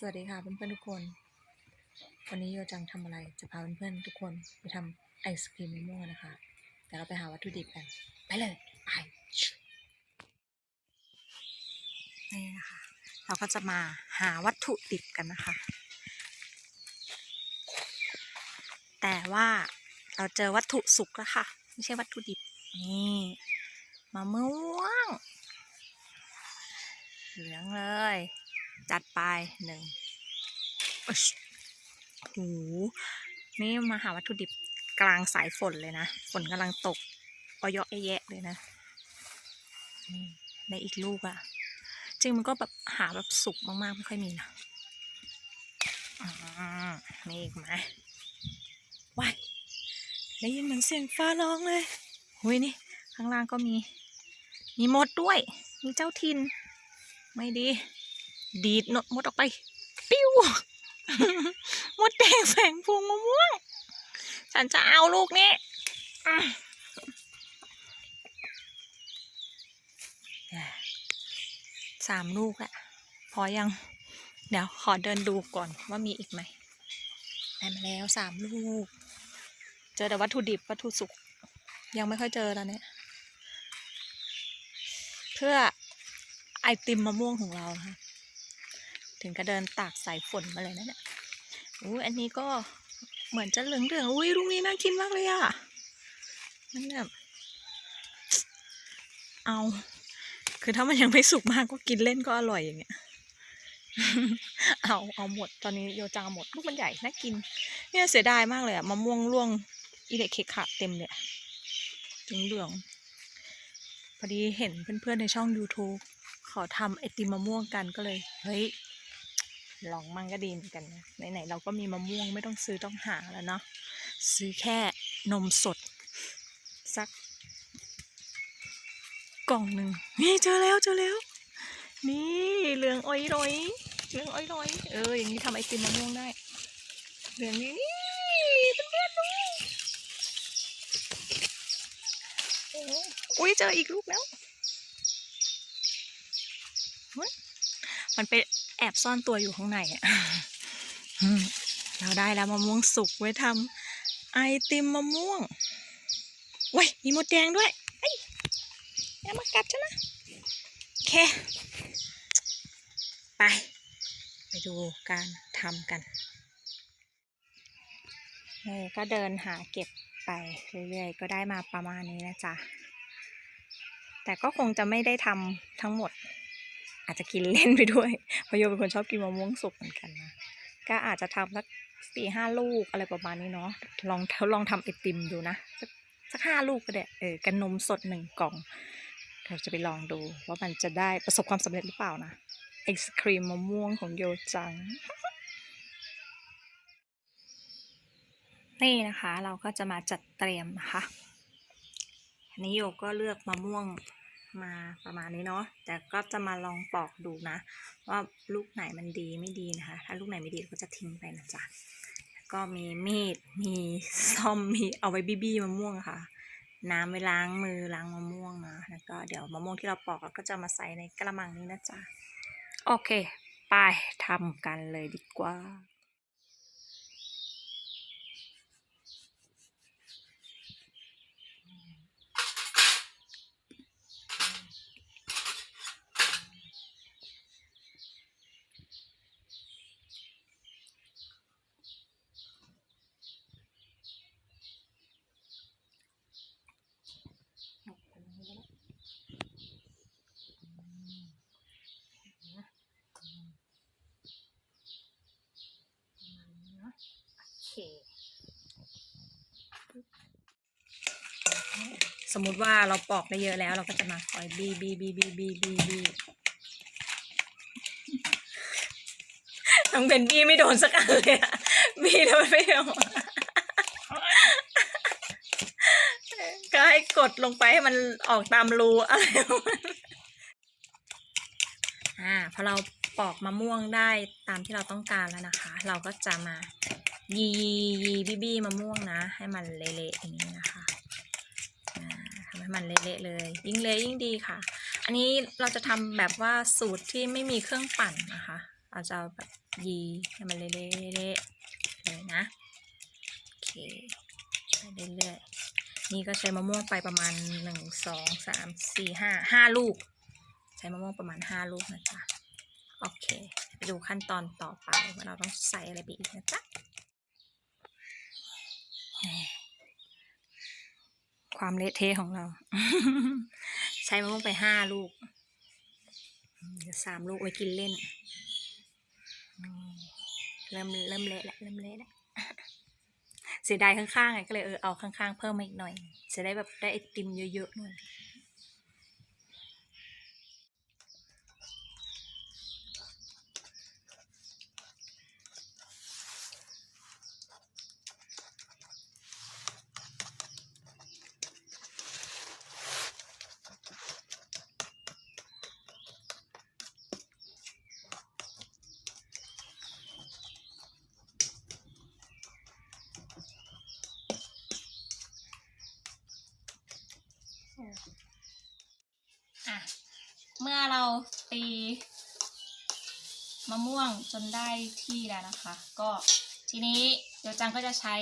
สวัสดีค่ะเพื่อนๆทุกคน วันนี้โยจังทำอะไรจะพาเพื่อนๆทุกคนไปทำไอศครีมมะม่วงนะคะแต่เราไปหาวัตถุดิบกัน ไปเลยไปนี่นะคะ เราก็จะมาหาวัตถุดิบกันนะคะ แต่ว่าเราเจอวัตถุสุกแล้วค่ะ ไม่ใช่วัตถุดิบ นี่มะม่วง เหลืองเลย จัดไปหนึ่งโอ้โหนี่มาหาวัตถุดิบกลางสายฝนเลยนะ ฝนกำลังตกอเยอะแยะเลยนะนี่ได้อีกลูกอะจริงมันก็แบบหาแบบสุกมากๆ ไม่ค่อยมีนะอ่ามีอีกไหมว้ายได้ยินเหมือนเสียงฟ้าร้องเลยหุยนี่ ข้างล่างก็มี มีมดด้วย มีเจ้าทิน ไม่ดี ดีดนดมดออกไป ปิ้วมดแดงแฝงพวงมะม่วง ฉันจะเอาลูกนี้สามลูกอะพอยัง เดี๋ยวขอเดินดูก่อนว่ามีอีกไหมได้มาแล้วสามลูก เจอแต่วัตถุดิบวัตถุสุก ยังไม่ค่อยเจอตอนเนี้ยเพื่อไอติมมะม่วงของเราค่ะ ถึงก็เดินตากสายฝนมาเลยนะเนี่ยอุ้อันนี้ก็เหมือนจะเหลืองเหลืองๆอุ้ยลูกนี้น่ากินมากเลยอะมันแบบเอา คือถ้ามันยังไม่สุกมากก็กินเล่นก็อร่อยอย่างเงี้ยเอาเอาหมดตอนนี้โยจังเอาหมดลูกมันใหญ่น่ากิน เนี่ยเสียดายมากเลยอะมะม่วงร่วงอีเด็กเคขะเต็มเลยถึงเหลืองพอดีเห็นเพื่อนๆในช่อง YouTube ขอทำไอติมมะม่วงกันก็เลย เฮ้ย ลองมั่งก็ดีเหมือนกันนะไหนๆเราก็มีมะม่วงไม่ต้องซื้อต้องหาแล้วเนาะซื้อแค่นมสด สัก กล่องหนึ่งนี่เจอแล้วเจอแล้ว นี่เหลืองอ้อยร้อยเหลืองอ้อยร้อยเอออย่างนี้ทำไอติมมะม่วงได้เหลืองนี้นี่เพื่อนๆดูอุ้ยเจออีกลูกแล้วมันไป แอบซ่อนตัวอยู่ข้างในอะเราได้แล้วมะม่วงสุกไว้ทำไอติมมะม่วงว้ยมีมดแดงด้วยไอ้ยอย่ามากัดฉันนะโอเค ไป ไปดูการทำกันนี่ก็เดินหาเก็บไปเรื่อยๆ ก็ได้มาประมาณนี้นะจ๊ะ แต่ก็คงจะไม่ได้ทำทั้งหมด อาจจะกินเล่นไปด้วยเพราะโยเป็นคนชอบกินมะม่วงสุกเหมือนกันนะก็อาจจะทำสักสี่ห้าลูกอะไรประมาณนี้เนาะลองทดลองทำไอติมดูนะสักสักห้าลูกก็ได้เออกันนมสดหนึ่งกล่องเราจะไปลองดูว่ามันจะได้ประสบความสำเร็จหรือเปล่านะไอศครีมมะม่วงของโยจัง นี่นะคะเราก็จะมาจัดเตรียมนะคะอันนี้โยก็เลือกมะม่วง มาประมาณนี้เนาะแต่ก็จะมาลองปอกดูนะ ว่าลูกไหนมันดีไม่ดีนะคะ ถ้าลูกไหนไม่ดีก็จะทิ้งไปนะจ๊ะก็มีมีดมีซ่อมมีเอาไว้บี้ๆมะม่วงค่ะ น้ำไว้ล้างมือล้างมะม่วงนะแล้วก็เดี๋ยวมะม่วงที่เราปอกเราก็จะมาใส่ในกระมังนี้นะจ๊ะโอเค ไปทำกันเลยดีกว่า มมุติว่าเราปอกได้เยอะแล้ว เราก็จะมาคอยบีบีบีบีบีบีบีน้องเบนบี้ไม่โดนสักอันเลยอะบีแล้วมันไม่โดนก็ให้กดลงไปให้มันออกตามรูอะไรอ่าพอเราปอกมะม่วงได้ตามที่เราต้องการแล้วนะคะ เราก็จะมายียีบีบีมะม่วงนะ ให้มันเละๆอย่างนี้นะคะ ให้มันเละๆเลย ยิ่งเละยิ่งดีค่ะ อันนี้เราจะทำแบบว่าสูตรที่ไม่มีเครื่องปั่นนะคะ เราจะแบบยีให้มันเละๆๆเลยนะโอเคไปเรื่อยๆนี่ก็ใช้มะม่วงไปประมาณหนึ่งสองสามสี่ห้าห้าลูก ใช้มะม่วงประมาณห้าลูกนะจ๊ะโอเค ไปดูขั้นตอนต่อไปว่าเราต้องใส่อะไรไปอีกนะจ๊ะ ความเละเทะของเรา ใช้มะม่วงไปห้าลูกสามลูกไว้กินเล่น เริ่มเริ่มเละแล้วเริ่มเละแล้วเสียดายข้างๆไงก็เลยเออเอาข้างๆเพิ่มมาอีกหน่อย จะได้แบบได้ไอติมเยอะๆหน่อย อะเมื่อเราตีมะม่วงจนได้ที่แล้วนะคะ ก็ทีนี้เดี๋ยวจังก็จะใช้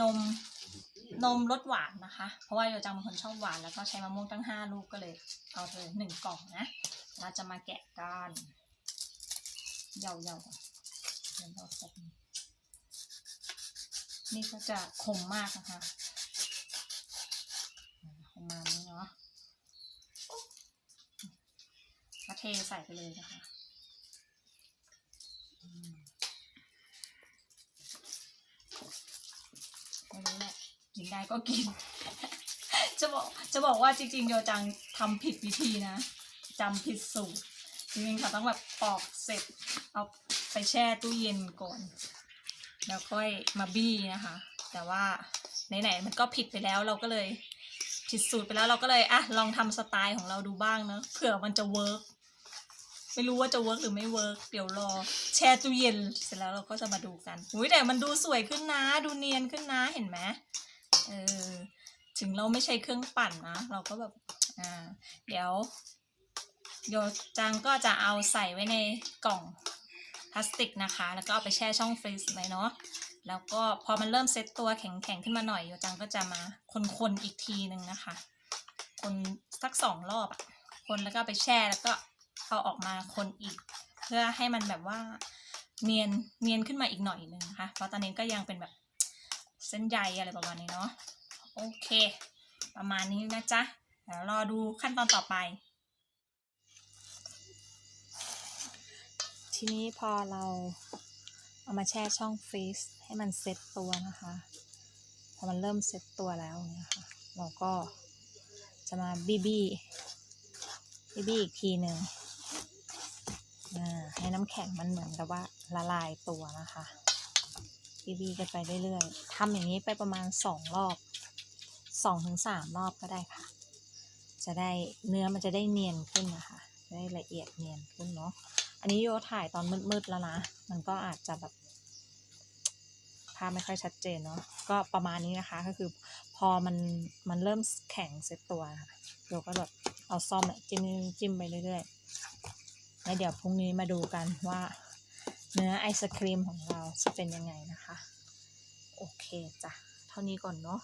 นมนมรสหวานนะคะ เพราะว่าเดี๋ยวจังเป็นคนชอบหวานแล้วก็ใช้มะม่วงตั้งห้าลูกก็เลยเอาเลยหนึ่งกล่องนะเราจะมาแกะกันเยาๆก่อนเดี๋ยวเราใส่นี่ก็จะคมมากนะคะมาณนี้เนาะ ก็ เทใส่ไปเลยนะคะอืมไม่รู้แหละกินได้ก็กิน จะบอกจะบอกว่าจริง ๆ โยจังทำผิดวิธีนะจำผิดสูตรจริงๆค่ะต้องแบบปอกเสร็จ เอาไปแช่ตู้เย็นก่อน แล้วค่อยมาบี้นะคะ แต่ว่าไหนๆมันก็ผิดไปแล้วเราก็เลยผิดสูตรไปแล้วเราก็เลยอะลองทำสไตล์ของเราดูบ้างเนอะเผื่อมันจะเวิร์ก ไม่รู้ว่าจะเวิร์กหรือไม่เวิร์กเดี๋ยวรอ แช่ตู้เย็นเสร็จแล้วเราก็จะมาดูกันอุ้ยแต่มันดูสวยขึ้นนะ ดูเนียนขึ้นนะเห็นไหมเออถึงเราไม่ใช้เครื่องปั่นนะ เราก็แบบอ่าเดี๋ยวเดี๋ยจังก็จะเอาใส่ไว้ในกล่องพลาสติกนะคะ แล้วก็เอาไปแช่ช่องฟรีซไว้เนาะแล้วก็พอมันเริ่มเซ็ตตัวแข็งๆขึ้นมาหน่อยโยจังก็จะมาคนๆอีกทีหนึ่งนะคะ คนสักสองรอบอะคนแล้วก็ไปแช่แล้วก็ เอาออกมาคนอีก เพื่อให้มันแบบว่าเนียนเนียนขึ้นมาอีกหน่อยนึงนะคะ เพราะตอนนี้ก็ยังเป็นแบบเส้นใยอะไรประมาณนี้เนาะโอเค ประมาณนี้นะจ๊ะเดี๋ยวรอดูขั้นตอนต่อไป ทีนี้พอเราเอามาแช่ช่องฟรีซให้มันเซ็ตตัวนะคะพอมันเริ่มเซ็ตตัวแล้วเนี่ยค่ะเราก็จะมาบีบีบีบีอีกทีหนึ่ง ให้น้ำแข็งมันเหมือนกับว่าละลายตัวนะคะบีบีกันไปเรื่อยๆทำอย่างนี้ไปประมาณสองรอบสองถึงสามรอบก็ได้ค่ะ จะได้เนื้อมันจะได้เนียนขึ้นนะคะ ได้ละเอียดเนียนขึ้นเนาะอันนี้โยถ่ายตอนมืดๆแล้วนะ มันก็อาจจะแบบภาพไม่ค่อยชัดเจนเนาะก็ประมาณนี้นะคะก็คือพอมันมันเริ่มแข็งเซ็ตตัวค่ะโยก็แบบเอาซ่อมเนี่ยจิ้มจิ้มไปเรื่อยๆ แล้วเดี๋ยวพรุ่งนี้มาดูกันว่าเนื้อไอศครีมของเราจะเป็นยังไงนะคะ โอเคจ้ะ เท่านี้ก่อนเนาะ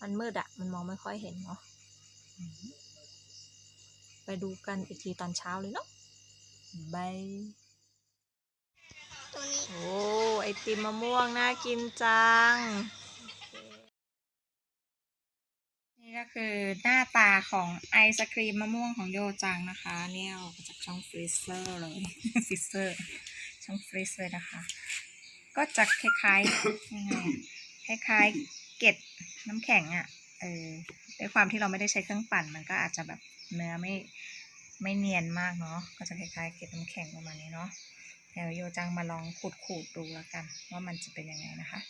มันมืดอะมันมองไม่ค่อยเห็นเนาะอืมไปดูกันอีกทีตอนเช้าเลยเนาะบายตัวนี้โอ้ ไอติมมะม่วงน่ากินจัง นี่ก็คือหน้าตาของไอศครีมมะม่วงของโยจังนะคะ เนี่ยออกมาจากช่องฟรีเซอร์เลยฟรีเซอร์ช่องฟรีซเลยนะคะ ก็จะคล้ายๆยังไงคล้ายๆเกล็ดน้ำแข็งอะ่ะเออด้วยความที่เราไม่ได้ใช้เครื่องปั่น มันก็อาจจะแบบเนื้อไม่ไม่เนียนมากเนาะก็จะคล้ายๆเกล็ดน้ำแข็งประมาณนี้เนาะเดี๋ยวโยจังมาลองขูดขูดๆดูแล้วกัน ว่ามันจะเป็นยังไงนะคะ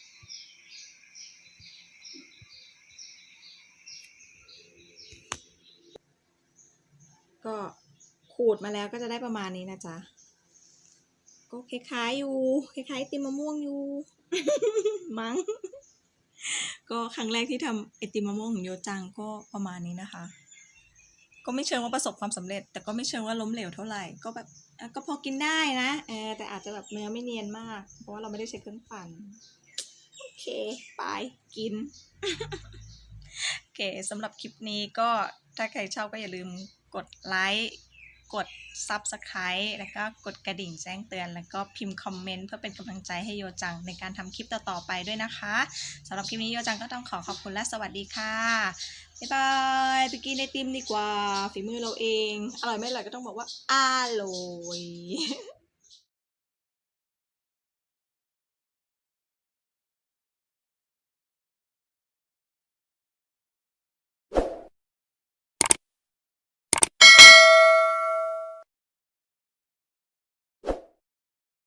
ก็ขูดมาแล้วก็จะได้ประมาณนี้นะจ๊ะ ก็คล้ายๆอยู่ คล้ายๆไอติมมะม่วงอยู่ มั้ง ก็ครั้งแรกที่ทำไอติมมะม่วงของโยจังก็ประมาณนี้นะคะ ก็ไม่เชิงว่าประสบความสำเร็จ แต่ก็ไม่เชิงว่าล้มเหลวเท่าไหร่ ก็แบบก็พอกินได้นะเออแต่อาจจะแบบเนื้อไม่เนียนมาก เพราะว่าเราไม่ได้ใช้เครื่องปั่นโอเค ไป กิน โอเคสำหรับคลิปนี้ก็ถ้าใครชอบก็อย่าลืม กดไลค์กด Subscribe แล้วก็กดกระดิ่งแจ้งเตือน แล้วก็พิมพ์คอมเมนต์เพื่อเป็นกำลังใจให้โยจังในการทำคลิปต่อๆไปด้วยนะคะสำหรับคลิปนี้โยจังก็ต้องขอขอบคุณและสวัสดีค่ะ บ๊ายบายไปกินไอติมดีกว่า ฝีมือเราเอง อร่อยไม่อร่อยก็ต้องบอกว่าอร่อย